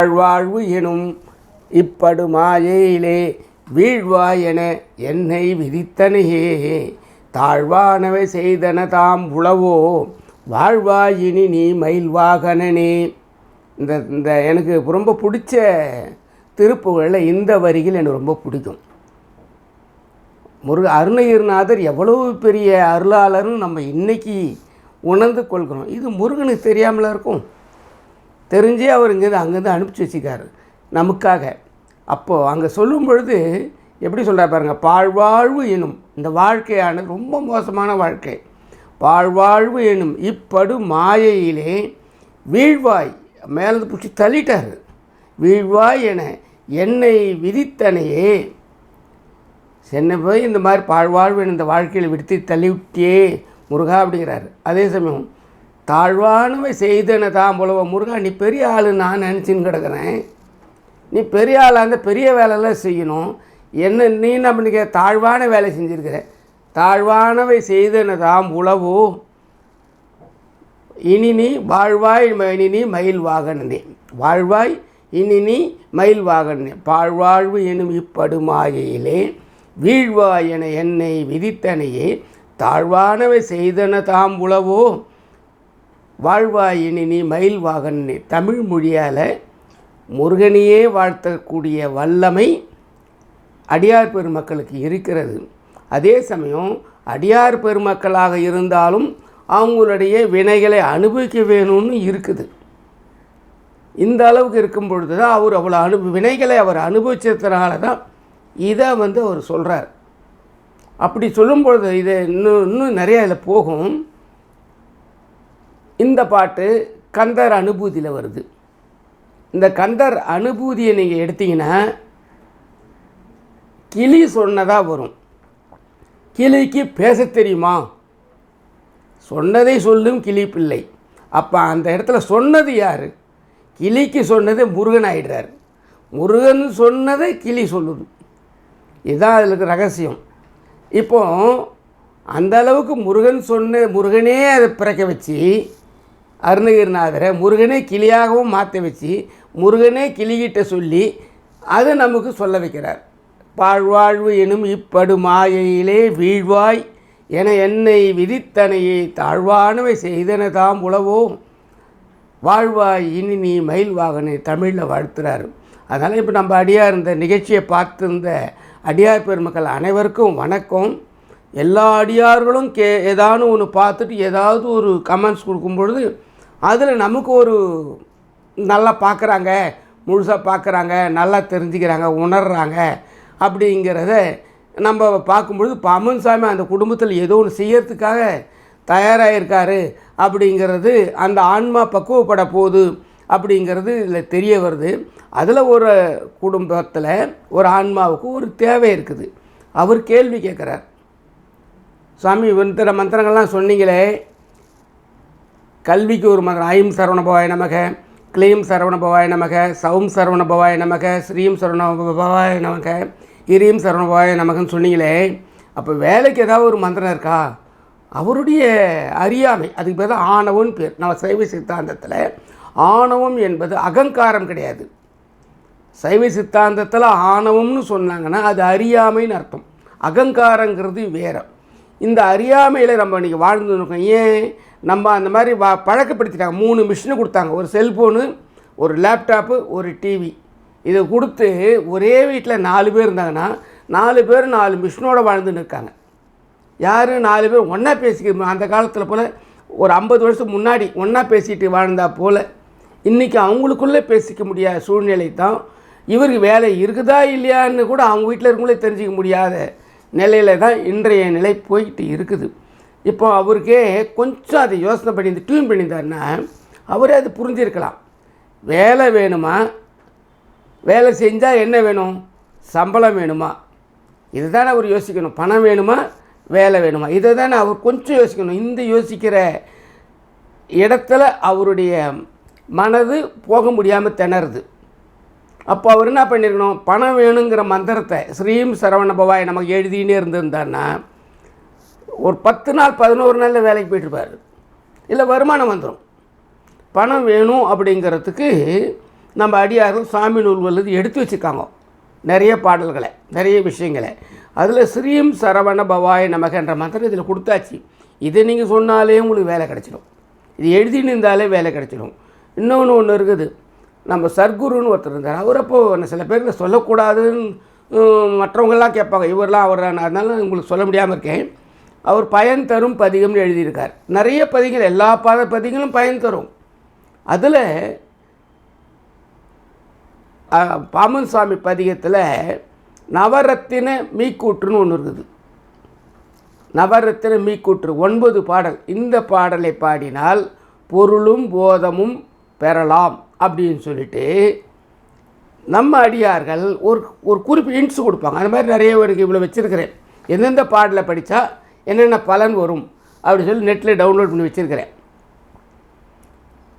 வாழ்வாழ்வு எனும் இப்படு மாயையிலே வீழ்வாய் என என்னை விதித்தனையே. தாழ்வானவை செய்தன தாம் உளவோ வாழ்வாயினி நீ மயில்வாகனனே. இந்த இந்த எனக்கு ரொம்ப பிடிச்ச திருப்புகளில் இந்த வரிகள் எனக்கு ரொம்ப பிடிக்கும். முருக அருணகிரிநாதர் எவ்வளவு பெரிய அருளாளர்னு நம்ம இன்னைக்கு உணர்ந்து கொள்கிறோம். இது முருகனுக்கு தெரியாமல இருக்கும்? தெரிஞ்சே அவர் இங்கேருந்து அங்கேருந்து அனுப்பிச்சி வச்சுக்காரு. நமக்காக. அப்போது அங்கே சொல்லும் பொழுது எப்படி சொல்கிறார் பாருங்கள் பாழ்வாழ்வு எனும். இந்த வாழ்க்கையானது ரொம்ப மோசமான வாழ்க்கை. பாழ்வாழ்வு எனும். இப்படு மாயையிலே வீழ்வாய். மேலே பிடிச்சி தள்ளிட்டார். வீழ்வாய் என என்னை விதித்தனையே. சென்னை போய் இந்த மாதிரி பாழ்வாழ்வு இந்த வாழ்க்கையில் விடுத்து தள்ளிவிட்டியே முருகா அப்படிங்கிறாரு. அதே சமயம் தாழ்வானவை செய்தன தான் போலவ. முருகா நீ பெரிய ஆள் நான் நினச்சின்னு கிடக்கிறேன். நீ பெரிய ஆளாக இருந்தால் பெரிய வேலையெல்லாம் செய்யணும். என்ன நீ என்ன பண்ணிக்க? தாழ்வான வேலை செஞ்சுருக்கிற. தாழ்வானவை செய்தன தாம் உளவோ இனி நீ வாழ்வாய் இனி நீ மயில் வாகனனே. வாழ்வாய் இனி நீ மயில் வாகனனே. பாழ்வாழ்வு எனும் இப்படுமாயிலே வீழ்வாய் என என்னை விதித்தனையே. தாழ்வானவை செய்தன தாம் உளவோ வாழ்வாயினி நீ மயில் வாகன் தமிழ் மொழியால் முருகனையே வாழ்த்தக்கூடிய வல்லமை அடியார் பெருமக்களுக்கு இருக்கிறது. அதே சமயம் அடியார் பெருமக்களாக இருந்தாலும் அவங்களுடைய வினைகளை அனுபவிக்க வேணும்னு இருக்குது. இந்த அளவுக்கு இருக்கும் பொழுது தான் அவர் அவ்வளோ அனு வினைகளை அவர் அனுபவிச்சதுனால தான் இதை வந்து அவர் சொல்கிறார் அப்படி சொல்லும் பொழுது இதை இன்னும் இன்னும் நிறைய இதில் போகும். இந்த பாட்டு கந்தர் அனுபூதியில் வருது. இந்த கந்தர் அனுபூதியை நீங்கள் எடுத்தீங்கன்னா கிளி சொன்னதாக வரும். கிளிக்கு பேச தெரியுமா? சொன்னதை சொல்லும் கிளி பிள்ளை. அப்போ அந்த இடத்துல சொன்னது யார்? கிளிக்கு சொன்னது முருகன் ஆயிடுறார். முருகன் சொன்னதை கிளி சொல்லுது. இதுதான் அதில் இருக்க ரகசியம். இப்போ அந்த அளவுக்கு முருகன் சொன்ன முருகனே அதை பிறக்க வச்சு அருணகிரிநாதரை முருகனே கிளியாகவும் மாற்ற வச்சு முருகனே கிளிகிட்ட சொல்லி அதை நமக்கு சொல்ல வைக்கிறார். பாழ்வாழ்வு எனும் இப்படு மாயையிலே வீழ்வாய் என என்னை விதித்தனையை தாழ்வானவை செய்தன தாம் உளவோ. வாழ்வாய் இனி நீ மயில் வாகனை தமிழில் வாழ்த்துறாரு. அதனால் இப்போ நம்ம அடியார் இந்த நிகழ்ச்சியை பார்த்திருந்த அடியார் பெருமக்கள் அனைவருக்கும் வணக்கம். எல்லா அடியார்களும் கே ஏதானு ஒன்று பார்த்துட்டு ஏதாவது ஒரு கமெண்ட்ஸ் கொடுக்கும் பொழுது அதில் நமக்கு ஒரு நல்லா பார்க்குறாங்க முழுசாக பார்க்குறாங்க நல்லா தெரிஞ்சுக்கிறாங்க உணர்கிறாங்க அப்படிங்கிறத நம்ம பார்க்கும்பொழுது பாமன் சாமி அந்த குடும்பத்தில் ஏதோ ஒன்று செய்யறதுக்காக தயாராக இருக்காரு அப்படிங்கிறது அந்த ஆன்மா பக்குவப்பட போகுது அப்படிங்கிறது இதில் தெரிய வருது. அதில் ஒரு குடும்பத்தில் ஒரு ஆன்மாவுக்கு ஒரு தேவை இருக்குது. அவர் கேள்வி கேட்குறார் சாமி இத்தனை மந்திரங்கள்லாம் சொன்னீங்களே கல்விக்கு ஒரு மந்திரம் ஐம் சரவண பவாய நமக. க்ளீம் சரவண பவாய நமக. சவும் சரவண பவாய நமக. ஸ்ரீம் சரவண பவாய நமக. இரீம் சரவண பவாய நமகன்னு சொன்னீங்களே அப்போ வேலைக்கு ஏதாவது ஒரு மந்திரம் இருக்கா? அவருடைய அறியாமை அதுக்கு பேர் தான் ஆணவம்னு பேர். நம்ம சைவ சித்தாந்தத்தில் ஆணவம் என்பது அகங்காரம் கிடையாது. சைவ சித்தாந்தத்தில் ஆணவம்னு சொன்னாங்கன்னா அது அறியாமைன்னு அர்த்தம். அகங்காரங்கிறது வேற. இந்த அறியாமையில் நம்ம இன்றைக்கி வாழ்ந்து இருக்கோம். ஏன்? நம்ம அந்த மாதிரி வா பழக்கப்படுத்திட்டாங்க. மூணு மிஷினு கொடுத்தாங்க. ஒரு செல்ஃபோனு ஒரு லேப்டாப்பு ஒரு டிவி இதை கொடுத்து ஒரே வீட்டில் நாலு பேர் இருந்தாங்கன்னா நாலு பேர் நாலு மிஷினோட வாழ்ந்துன்னு இருக்காங்க. யார் நாலு பேர் ஒன்றா பேசிக்க அந்த காலத்தில் போல் ஒரு ஐம்பது வருஷத்துக்கு முன்னாடி ஒன்றா பேசிட்டு வாழ்ந்தா போல் இன்றைக்கி அவங்களுக்குள்ளே பேசிக்க முடியாத சூழ்நிலை தான். இவருக்கு வேலை இருக்குதா இல்லையான்னு கூட அவங்க வீட்டில் இருக்கவங்களே தெரிஞ்சிக்க முடியாத நிலையில தான் இன்றைய நிலை போய்கிட்டு இருக்குது. இப்போ அவருக்கே கொஞ்சம் அதை யோசனை பண்ணி இந்த டியூன் பண்ணியிருந்தாருன்னா அவரே அது புரிஞ்சிருக்கலாம். வேலை வேணுமா? வேலை செஞ்சால் என்ன வேணும்? சம்பளம் வேணுமா? இதுதானே அவர் யோசிக்கணும். பணம் வேணுமா? வேலை வேணுமா? இதை தானே அவர் கொஞ்சம் யோசிக்கணும். இந்த யோசிக்கிற இடத்துல அவருடைய மனது போக முடியாமல் திணறுது. அப்போ அவர் என்ன பண்ணியிருக்கணும் பணம் வேணுங்கிற மந்திரத்தை ஸ்ரீம் சரவண பவாய் நமக்கு எழுதினே இருந்திருந்தாருன்னா ஒரு பத்து நாள் பதினோரு நாளில் வேலைக்கு போயிட்டுருப்பார். இல்லை வருமானம் வந்துடும் பணம் வேணும் அப்படிங்கிறதுக்கு நம்ம அடியார்கள் சாமி நூல்கள் எடுத்து வச்சுருக்காங்க. நிறைய பாடல்களை நிறைய விஷயங்களை. அதில் ஸ்ரீம் சரவண பவாய நமகன்ற மந்திரம் இதில் கொடுத்தாச்சு. இதை நீங்கள் சொன்னாலே உங்களுக்கு வேலை கிடச்சிடும். இது எழுதின்னு இருந்தாலே வேலை கிடச்சிடும். இன்னொன்று ஒன்று இருக்குது. நம்ம சர்க்குருன்னு ஒருத்தர் இருந்தார். அவர் அப்போ என்ன சில பேர் சொல்லக்கூடாதுன்னு மற்றவங்கள்லாம் மற்றவங்கெல்லாம் கேட்பாங்க. இவரெலாம் அவர் அதனால உங்களுக்கு சொல்ல முடியாமல் இருக்கேன். அவர் பயன் தரும் பதிகம்னு எழுதியிருக்கார். நிறைய பதிகள் எல்லா பத பதிகளும் பயன் தரும். அதில் பாமன் சுவாமி பதிகத்தில் நவரத்தின மீக்கூற்றுன்னு ஒன்று இருக்குது. நவரத்தின மீக்கூற்று ஒன்பது பாடல். இந்த பாடலை பாடினால் பொருளும் போதமும் பெறலாம் அப்படின்னு சொல்லிட்டு நம்ம அடியார்கள் ஒரு ஒரு குறிப்பு இன்ட்ஸ் கொடுப்பாங்க. அந்த மாதிரி நிறைய பேருக்கு இவ்வளோ வச்சுருக்கிறேன். எந்தெந்த பாடலை படித்தா என்னென்ன பலன் வரும் அப்படின்னு சொல்லி நெட்டில் டவுன்லோட் பண்ணி வச்சுருக்கிறேன்.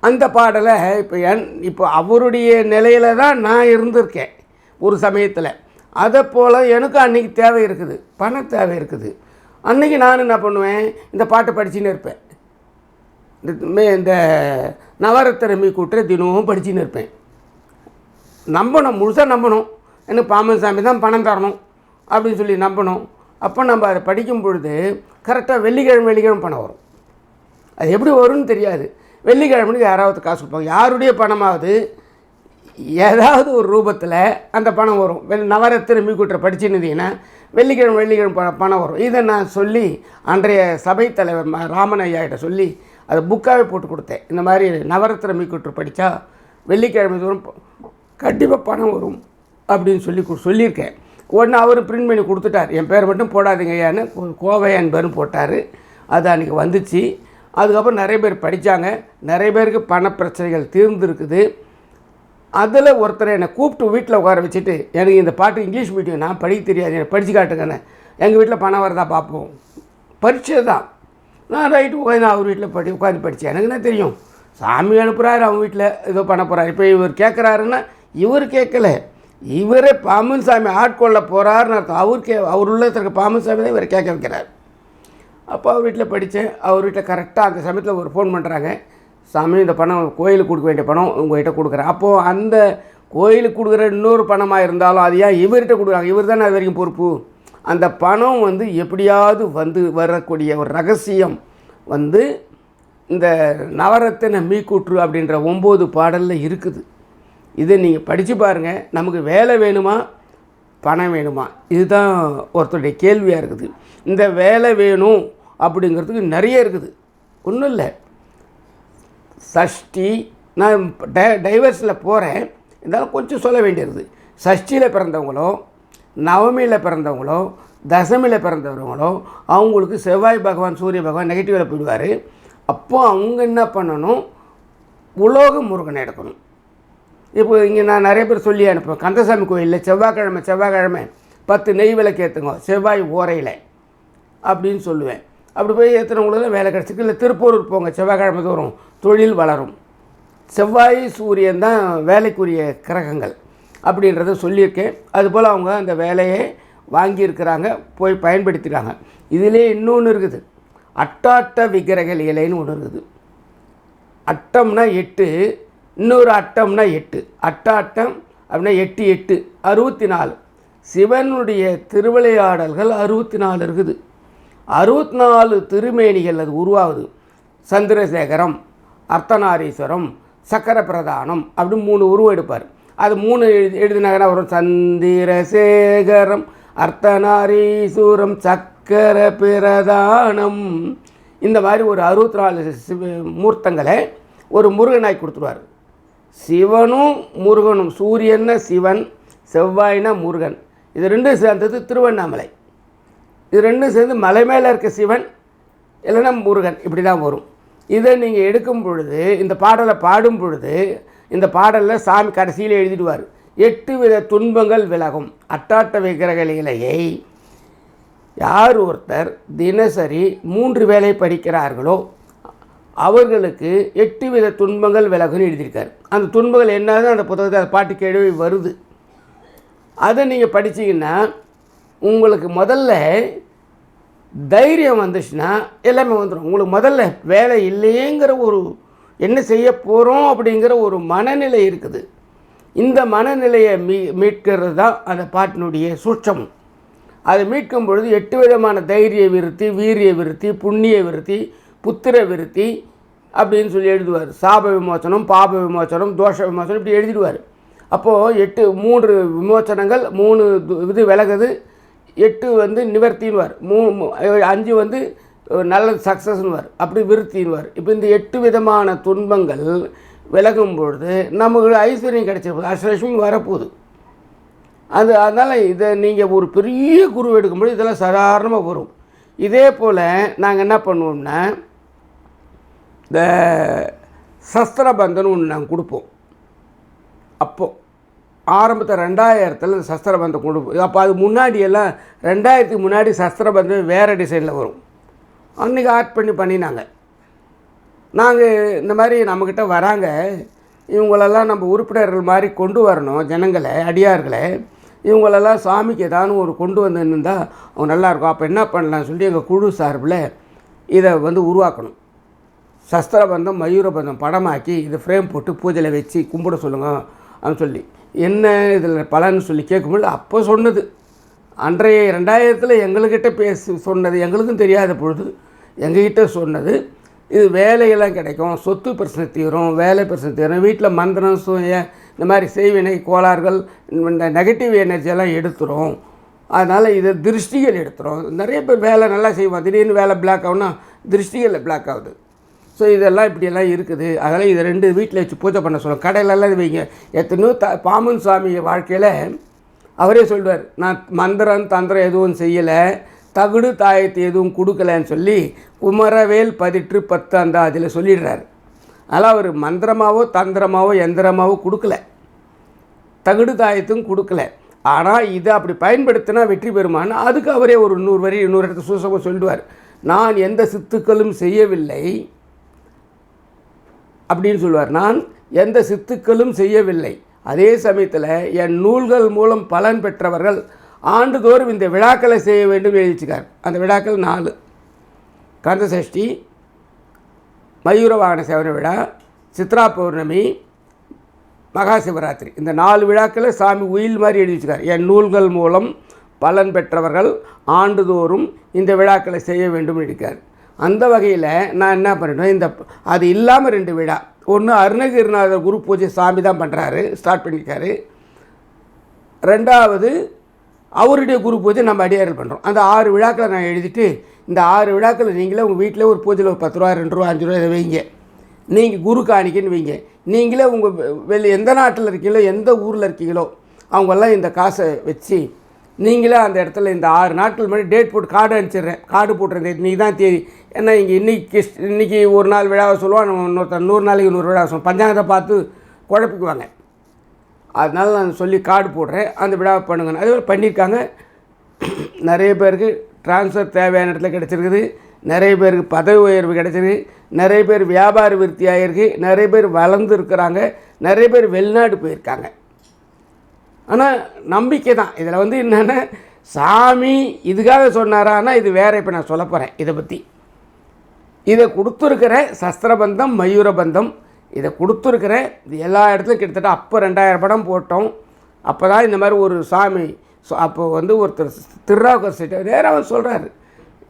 அந்த பாடலை இப்போ என் இப்போ அவருடைய நிலையில தான் நான் இருந்திருக்கேன் ஒரு சமயத்தில். அதை போல் எனக்கு அன்றைக்கி தேவை இருக்குது பண தேவை இருக்குது. அன்றைக்கி நான் என்ன பண்ணுவேன் இந்த பாட்டை படிச்சுன்னு இருப்பேன். இந்த மே- இந்த நவரத்தினமி கூட்டுற தினமும் படிச்சுன்னு இருப்பேன். நம்பணும் முழுசாக நம்பணும். எனக்கு பாமன் சாமி தான் பணம் தரணும் அப்படின்னு சொல்லி நம்பணும். அப்போ நம்ம அதை படிக்கும் பொழுது கரெக்டாக வெள்ளிக்கிழமை வெள்ளிக்கிழமை பணம் வரும். அது எப்படி வரும்னு தெரியாது. வெள்ளிக்கிழமைக்கு யாராவது காசு கொடுப்பாங்க. யாருடைய பணமாவது ஏதாவது ஒரு ரூபத்தில் அந்த பணம் வரும். வெள் நவரத்தின மீக்கூட்டரை படிச்சுருந்தீங்கன்னா வெள்ளிக்கிழமை வெள்ளிக்கிழமை ப பணம் வரும். இதை நான் சொல்லி அன்றைய சபைத்தலைவர் தலைவர் ராமன் கிட்ட சொல்லி அதை புக்காகவே போட்டு கொடுத்தேன். இந்த மாதிரி நவரத்தின மீக்கூட்டர் படித்தா வெள்ளிக்கிழமை தோறும் கண்டிப்பாக பணம் வரும் அப்படின்னு சொல்லி கு- சொல்லியிருக்கேன். உடனே அவர் பிரிண்ட் பண்ணி கொடுத்துட்டார். என் பேர் மட்டும் போடாதீங்க ஐயான்னு கோவை என் பேரும் போட்டார். அது அன்றைக்கி வந்துச்சு. அதுக்கப்புறம் நிறைய பேர் படித்தாங்க நிறைய பேருக்கு பண பிரச்சனைகள் தீர்ந்துருக்குது. அதில் ஒருத்தரை என்னை கூப்பிட்டு வீட்டில் உட்கார வச்சுட்டு எனக்கு இந்த பாட்டு இங்கிலீஷ் மீடியம் நான் படிக்க தெரியாது. எனக்கு படித்து காட்டுங்கண்ணே. எங்கள் வீட்டில் பணம் வரதா பார்ப்போம் பரீட்சை தான். நான் ரைட்டு உட்காந்து அவர் வீட்டில் படி உட்காந்து படித்தேன் எனக்கு என்ன தெரியும். சாமி அனுப்புகிறாரு அவங்க வீட்டில் ஏதோ பண்ண போகிறாரு இப்போ இவர் கேட்குறாருன்னா இவர் கேட்கல இவரே பாமன் சாமி ஆட்கொள்ள போகிறாருன்னு அர்த்தம். அவர் கே அவர் உள்ள இருக்க பாமன் சாமி தான் இவரை கேட்க வைக்கிறார். அப்போ அவர் வீட்டில் படித்தேன். அவர் வீட்டில் கரெக்டாக அந்த சமயத்தில் ஒரு ஃபோன் பண்ணுறாங்க சாமி இந்த பணம் கோயிலுக்கு கொடுக்க வேண்டிய பணம் உங்கள்கிட்ட கொடுக்குறேன். அப்போது அந்த கோயிலுக்கு கொடுக்குற இன்னொரு பணமாக இருந்தாலும் அது ஏன் இவர்கிட்ட கொடுக்குறாங்க? இவர் தானே அது வரைக்கும் பொறுப்பு. அந்த பணம் வந்து எப்படியாவது வந்து வரக்கூடிய ஒரு ரகசியம் வந்து இந்த நவரத்தின மீக்கூற்று அப்படின்ற ஒம்பது பாடலில் இருக்குது. இதை நீங்கள் படித்து பாருங்கள் நமக்கு வேலை வேணுமா? பணம் வேணுமா? இதுதான் ஒருத்தருடைய கேள்வியாக இருக்குது. இந்த வேலை வேணும் அப்படிங்கிறதுக்கு நிறைய இருக்குது. ஒன்றும் இல்லை. சஷ்டி நான் டை டைவர்ஸில் போகிறேன் இருந்தாலும் கொஞ்சம் சொல்ல வேண்டியிருக்குது சஷ்டியில் பிறந்தவங்களோ நவமியில் பிறந்தவங்களோ தசமியில் பிறந்தவங்களோ அவங்களுக்கு செவ்வாய் பகவான் சூரிய பகவான் நெகட்டிவில் போயிடுவார். அப்போ அவங்க என்ன பண்ணணும்? உலோக முருகனை எடுக்கணும். இப்போ இங்கே நான் நிறைய பேர் சொல்லி அனுப்புவேன். கந்தசாமி கோயிலில் செவ்வாய்க்கிழமை செவ்வாய்க்கிழமை பத்து நெய் விளக்கு ஏற்றுங்க செவ்வாய் ஓரையில் அப்படின்னு சொல்லுவேன். அப்படி போய் ஏற்றுனவங்களுக்கு வேலை கிடச்சிக்கு இல்லை திருப்பூருக்கு போங்க. செவ்வாய்க்கிழமை தோறும் தொழில் வளரும். செவ்வாய் சூரியன் தான் வேலைக்குரிய கிரகங்கள் அப்படின்றத சொல்லியிருக்கேன். அதுபோல் அவங்க அந்த வேலையை வாங்கியிருக்கிறாங்க. போய் பயன்படுத்திக்கிறாங்க. இதிலே இன்னொன்று இருக்குது. அட்டாட்ட விக்கிரக இலைன்னு ஒன்று இருக்குது. அட்டம்னா எட்டு இன்னொரு அட்டம்னா எட்டு. அட்டாட்டம் அப்படின்னா எட்டு எட்டு. அறுபத்தி நாலு சிவனுடைய திருவிளையாடல்கள் அறுபத்தி நாலு இருக்குது. அறுபத்தி நாலு திருமேனிகள் அது உருவாகுது. சந்திரசேகரம் அர்த்தநாரீஸ்வரம் சக்கர பிரதானம் அப்படின்னு மூணு உருவம் எடுப்பார். அது மூணு எழுதி எழுதினாங்கன்னா வரும்? சந்திரசேகரம் அர்த்தநாரீஸ்வரம் சக்கர பிரதானம் இந்த மாதிரி ஒரு அறுபத்தி நாலு சிவ மூர்த்தங்களை ஒரு முருகனாய் கொடுத்துருவார். சிவனும் முருகனும். சூரியன்னா சிவன் செவ்வாய்னா முருகன். இது ரெண்டும் சேர்ந்தது திருவண்ணாமலை. இது ரெண்டும் சேர்ந்து மலை மேலே இருக்க சிவன் இல்லைன்னா முருகன். இப்படி தான் வரும். இதை நீங்கள் எடுக்கும் பொழுது இந்த பாடலை பாடும் பொழுது இந்த பாடலில் சாமி கடைசியில் எழுதிடுவார். எட்டு வித துன்பங்கள் விலகும். அட்டாட்ட விக்கிரக இலையை யார் ஒருத்தர் தினசரி மூன்று வேலை படிக்கிறார்களோ அவர்களுக்கு எட்டு வித துன்பங்கள் விலகுன்னு எழுதியிருக்காரு. அந்த துன்பங்கள் என்னது அந்த புத்தகத்தை அந்த பாட்டு கேள்வி வருது. அதை நீங்கள் படிச்சீங்கன்னா உங்களுக்கு முதல்ல தைரியம் வந்துச்சுன்னா எல்லாமே வந்துடும் உங்களுக்கு முதல்ல வேலை இல்லையேங்கிற ஒரு என்ன செய்ய போகிறோம் அப்படிங்கிற ஒரு மனநிலை இருக்குது. இந்த மனநிலையை மீ மீட்கிறது தான் அந்த பாட்டினுடைய சூட்சமம் அதை மீட்கும் பொழுது எட்டு விதமான தைரிய விருத்தி வீரிய விருத்தி புண்ணிய விருத்தி புத்திர விருத்தி அப்படின்னு சொல்லி எழுதுவார். சாப விமோசனம் பாப விமோசனம் தோஷ விமோசனம் இப்படி எழுதிடுவார். அப்போது எட்டு மூன்று விமோசனங்கள் மூணு இது விலகுது. எட்டு வந்து நிவர்த்தின்வார் மூ அஞ்சு வந்து நல்ல சக்ஸஸ்னுவார் அப்படி விருத்தின்வார் இப்போ இந்த எட்டு விதமான துன்பங்கள் விலகும் பொழுது நமக்கு ஐஸ்வர்யம் கிடைச்சிருப்போது அஷ்டலட்சுமி வரப்போகுது. அது அதனால் இதை நீங்கள் ஒரு பெரிய குரு எடுக்கும்போது இதெல்லாம் சாதாரணமாக வரும். இதே போல் நாங்கள் என்ன பண்ணுவோம்னா இந்த சஸ்திரபந்தன் ஒன்று நாங்கள் கொடுப்போம். அப்போது ஆரம்பத்தில் ரெண்டாயிரத்தில் இந்த சஸ்திரபந்தம் கொடுப்போம். அப்போ அது முன்னாடியெல்லாம் ரெண்டாயிரத்துக்கு முன்னாடி சஸ்திரபந்தம் வேறு டிசைனில் வரும். அன்றைக்கி ஆர்ட் பண்ணி பண்ணினாங்க. நாங்கள் இந்த மாதிரி நம்மக்கிட்ட வராங்க. இவங்களெல்லாம் நம்ம உறுப்பினர்கள் மாதிரி கொண்டு வரணும் ஜனங்களை அடியார்களை. இவங்களெல்லாம் சாமிக்கு ஏதாவது ஒரு கொண்டு வந்து இருந்தால் அவங்க நல்லாயிருக்கும் அப்போ என்ன பண்ணலாம்னு சொல்லி எங்கள் குழு சார்பில் இதை வந்து உருவாக்கணும். சஸ்திரபந்தம் மயூரபந்தம் படமாக்கி இது ஃப்ரேம் போட்டு பூஜையில் வச்சு கும்பிட சொல்லுங்கள் அப்படின்னு சொல்லி. என்ன இதில் பலன்னு சொல்லி கேட்கும்போது அப்போ சொன்னது. அன்றைய ரெண்டாயிரத்தில் எங்கள்கிட்ட பேசி சொன்னது எங்களுக்கும் தெரியாத பொழுது எங்ககிட்ட சொன்னது இது வேலையெல்லாம் கிடைக்கும் சொத்து பிரச்சனை தீரும் வேலை பிரச்சனை தீரும் வீட்டில் மந்திரம் சூய இந்த மாதிரி செய்வினை கோளாறுகள் இந்த நெகட்டிவ் எனர்ஜியெல்லாம் எடுத்துரும். அதனால் இது திருஷ்டிகள் எடுத்துரும். நிறைய பேர் வேலை நல்லா செய்வோம் திடீர்னு வேலை பிளாக் ஆகுனா திருஷ்டிகளில் பிளாக் ஆகுது. ஸோ இதெல்லாம் இப்படியெல்லாம் இருக்குது. அதனால் இதை ரெண்டு வீட்டில் வச்சு பூஜை பண்ண சொல்லுவோம் கடையிலலாம் இது வைங்க. எத்தனையோ த பாமன் சுவாமி வாழ்க்கையில் அவரே சொல்வார் நான் மந்திரம் தந்திரம் எதுவும் செய்யலை. தகுடு தாயத்து எதுவும் கொடுக்கலன்னு சொல்லி குமரவேல் பதிற்று பத்து அந்த அதில் சொல்லிடுறாரு. அதனால் அவர் மந்திரமாவோ தந்திரமாவோ எந்திரமாவோ கொடுக்கல. தகுடு தாயத்தும் கொடுக்கல. ஆனால் இதை அப்படி பயன்படுத்தினா வெற்றி பெறுமான்னு அதுக்கு அவரே ஒரு நூறு வரி இன்னொரு இடத்துல சூசகம் சொல்லிடுவார் நான் எந்த சித்துக்களும் செய்யவில்லை. அப்படின்னு சொல்லுவார். நான் எந்த சித்துக்களும் செய்யவில்லை. அதே சமயத்தில் என் நூல்கள் மூலம் பலன் பெற்றவர்கள் ஆண்டுதோறும் இந்த விழாக்களை செய்ய வேண்டும் எழுதிச்சுக்கார் அந்த விழாக்கள் நாலு. கந்தசஷ்டி மயூர வாகன சேவன விழா சித்ரா பௌர்ணமி மகா சிவராத்திரி இந்த நாலு விழாக்களை சாமி உயில் மாதிரி எழுதி வச்சுக்கார் என் நூல்கள் மூலம் பலன் பெற்றவர்கள் ஆண்டுதோறும் இந்த விழாக்களை செய்ய வேண்டும் இருக்கார் அந்த வகையில் நான் என்ன பண்ணிட்டேன் இந்த அது இல்லாமல் ரெண்டு விழா. ஒன்று அருணகிரிநாதர் குரு பூஜை சாமி தான் பண்ணுறாரு ஸ்டார்ட் பண்ணியிருக்காரு ரெண்டாவது அவருடைய குரு பூஜை நம்ம அடியாரில் பண்ணுறோம் அந்த ஆறு விழாக்களை நான் எழுதிட்டு இந்த ஆறு விழாக்களை நீங்களே உங்கள் வீட்டில் ஒரு பூஜையில் ஒரு பத்து ரூபா ரெண்டு ரூபா அஞ்சு ரூபா இதை வைங்க. நீங்கள் குரு காணிக்கன்னு வைங்க. நீங்களே உங்கள் வெளி எந்த நாட்டில் இருக்கீங்களோ எந்த ஊரில் இருக்கீங்களோ அவங்கெல்லாம் இந்த காசை வச்சு நீங்களே அந்த இடத்துல இந்த ஆறு நாட்கள் முன்னாடி டேட் போட்டு கார்டு அனுப்பிச்சிடுறேன். கார்டு போட்டுறேன். நீ தான் தேதி. ஏன்னா இங்கே இன்றைக்கி இன்றைக்கி ஒரு நாள் விழாவை சொல்லுவான் இன்னொருத்தர் நூறு நாளைக்கு நூறு விழாவை சொல்லுவோம் பஞ்சாங்கத்தை பார்த்து குழப்பிக்குவாங்க. அதனால் நான் சொல்லி கார்டு போடுறேன். அந்த விழாவை பண்ணுங்க அதே மாதிரி பண்ணியிருக்காங்க. நிறைய பேருக்கு ட்ரான்ஸ்ஃபர் தேவையான இடத்துல கிடச்சிருக்குது. நிறைய பேருக்கு பதவி உயர்வு கிடச்சிருக்கு நிறைய பேர் வியாபார விருத்தி ஆகிருக்கு நிறைய பேர் வளர்ந்துருக்குறாங்க நிறைய பேர் வெளிநாடு போயிருக்காங்க. ஆனால் நம்பிக்கை தான் இதில் வந்து என்னென்னா சாமி இதுக்காக சொன்னாரான்னா இது வேறு இப்போ நான் சொல்ல போகிறேன் இதை பற்றி இதை கொடுத்துருக்கிற சஸ்திரபந்தம் மயூரபந்தம் இதை கொடுத்துருக்கிற இது எல்லா இடத்துலையும் கிட்டத்தட்ட அப்போ ரெண்டாயிரம் படம் போட்டோம். அப்போ தான் இந்த மாதிரி ஒரு சாமி அப்போ வந்து ஒருத்தர் திருராவுக்கர் சீட்டை நேராக அவர் சொல்கிறாரு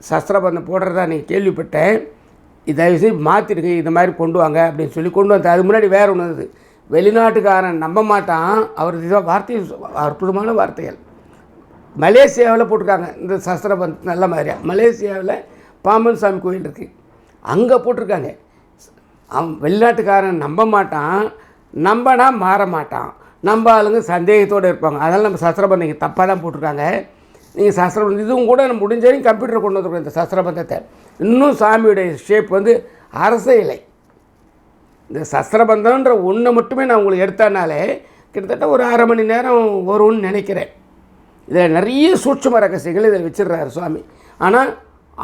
சஸ்திரபந்தம் போடுறதா நீங்கள் கேள்விப்பட்டேன். இதை தயவுசெய்து மாற்றிடுங்க இந்த மாதிரி கொண்டு வாங்க அப்படின்னு சொல்லி கொண்டு வந்தேன் அது முன்னாடி வேறு ஒன்று அது. வெளிநாட்டுக்காரன் நம்ப மாட்டான். அவர் இதை வார்த்தை அற்புதமான வார்த்தைகள். மலேசியாவில் போட்டிருக்காங்க. இந்த சஸ்திரபந்த் நல்ல மாதிரியா. மலேசியாவில் பாம்பன் சாமி கோயில் இருக்குது அங்கே போட்டிருக்காங்க. அவன் வெளிநாட்டுக்காரன் நம்ப மாட்டான். நம்பனா மாற மாட்டான். நம்ம ஆளுங்க சந்தேகத்தோடு இருப்பாங்க. அதனால் நம்ம சஸ்திரபந்தம் இங்கே தப்பாக தான் போட்டிருக்காங்க. நீங்கள் சஸ்திரபந்தம் இதுவும் கூட நம்ம முடிஞ்ச கம்ப்யூட்டர் கொண்டு வந்துருக்கோம் இந்த சஸ்திரபந்தத்தை. இன்னும் சாமியுடைய ஷேப் வந்து அரச இலை. இந்த சஸ்திரபந்தம்ன்ற ஒன்று மட்டுமே நான் உங்களுக்கு எடுத்தனாலே கிட்டத்தட்ட ஒரு அரை மணி நேரம் வரும்னு நினைக்கிறேன். இதில் நிறைய சூட்சும ரகசியங்கள் இதில் வச்சிடுறாரு சுவாமி. ஆனால்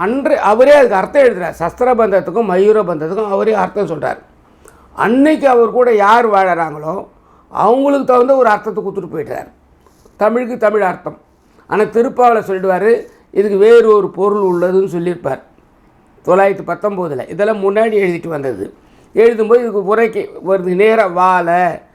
அன்று அவரே அதுக்கு அர்த்தம் எழுதுறார். சஸ்திரபந்தத்துக்கும் மயூரபந்தத்துக்கும் அவரே அர்த்தம் சொல்கிறார் அன்னைக்கு அவர் கூட யார் வாழறாங்களோ அவங்களுக்கு தகுந்த ஒரு அர்த்தத்தை கொடுத்துட்டு போயிட்டார். தமிழுக்கு தமிழ் அர்த்தம். ஆனால் திருப்பாவில் சொல்லிடுவார் இதுக்கு வேறு ஒரு பொருள் உள்ளதுன்னு சொல்லியிருப்பார். தொள்ளாயிரத்தி பத்தொம்போதில். இதெல்லாம் முன்னாடி எழுதிட்டு வந்தது. எழுதும்போது இதுக்கு உரைக்கு வருது நேராக வாழை.